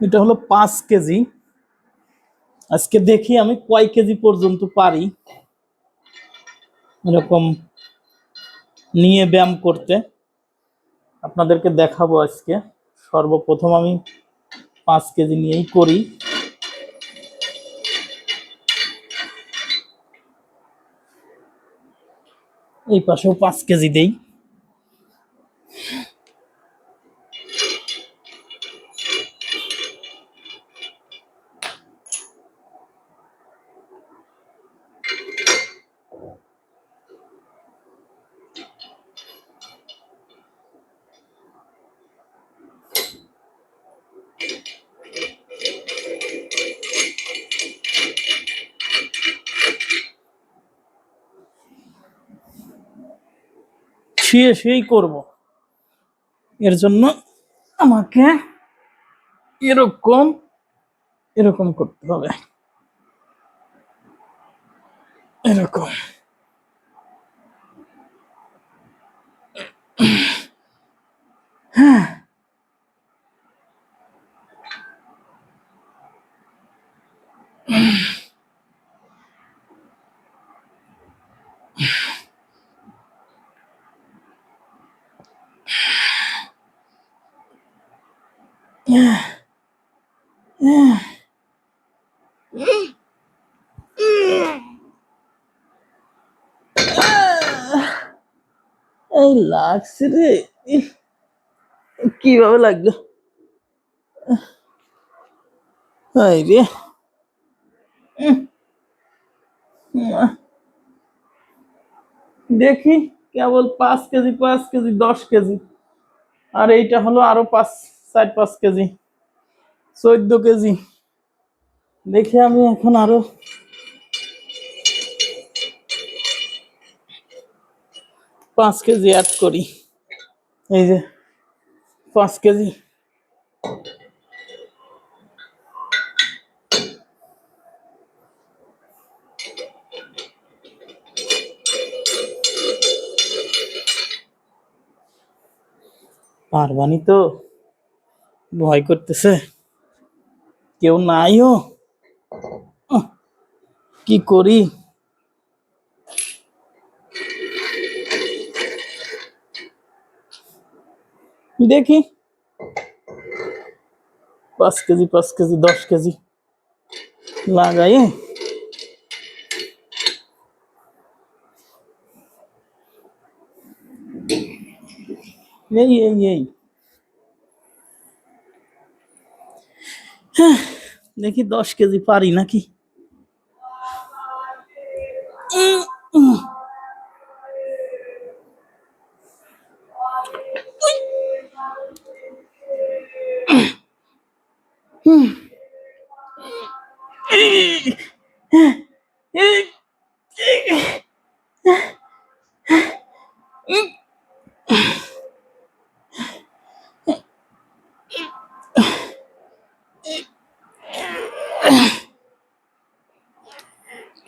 এটা হলো পাঁচ কেজি। আজকে দেখি আমি কয় কেজি পর্যন্ত পারি। এরকম নিয়ে ব্যায়াম করতে। আপনাদেরকে দেখাবো আজকে। সর্বপ্রথম আমি পাঁচ কেজি নিয়েই করি। এই পাশেও পাঁচ কেজি দেই। শুয়ে শুয়েই করব। এর জন্য আমাকে এরকম এরকম করতে হবে। এরকম। এই লাগছে রে। কীভাবে লাগল? রে। দেখি কেবল পাঁচ কেজি পাঁচ কেজি, দশ কেজি। আর এইটা হলো আরও পাঁচ। চার, পাঁচ কেজি, চোদ্দ কেজি। দেখি আমি এখন আরও। পাঁচ কেজি অ্যাড করি। এই যে, পাঁচ কেজি। পারবানি তো? ভয় করতেছে। কেউ নাইও? উহ, কি করি? দেখি। পাঁচ কেজি পাঁচ কেজি দশ কেজি লাগাই এই এই এই। হ্যাঁ, দেখি দশ কেজি পারি নাকি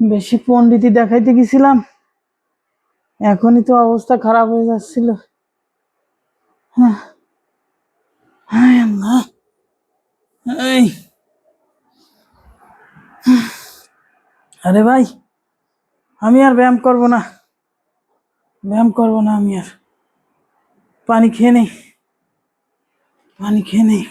বেশি পণ্ডিতি দেখাইতে গেছিলাম এখনই তো অবস্থা খারাপ হয়ে যাচ্ছিল হ্যাঁ। হ্যাঁ। এই। আরে ভাই, আমি আর ব্যায়াম করব না। ব্যায়াম করব না আমি আর। পানি খেয়ে নেই। পানি খেয়ে নেই।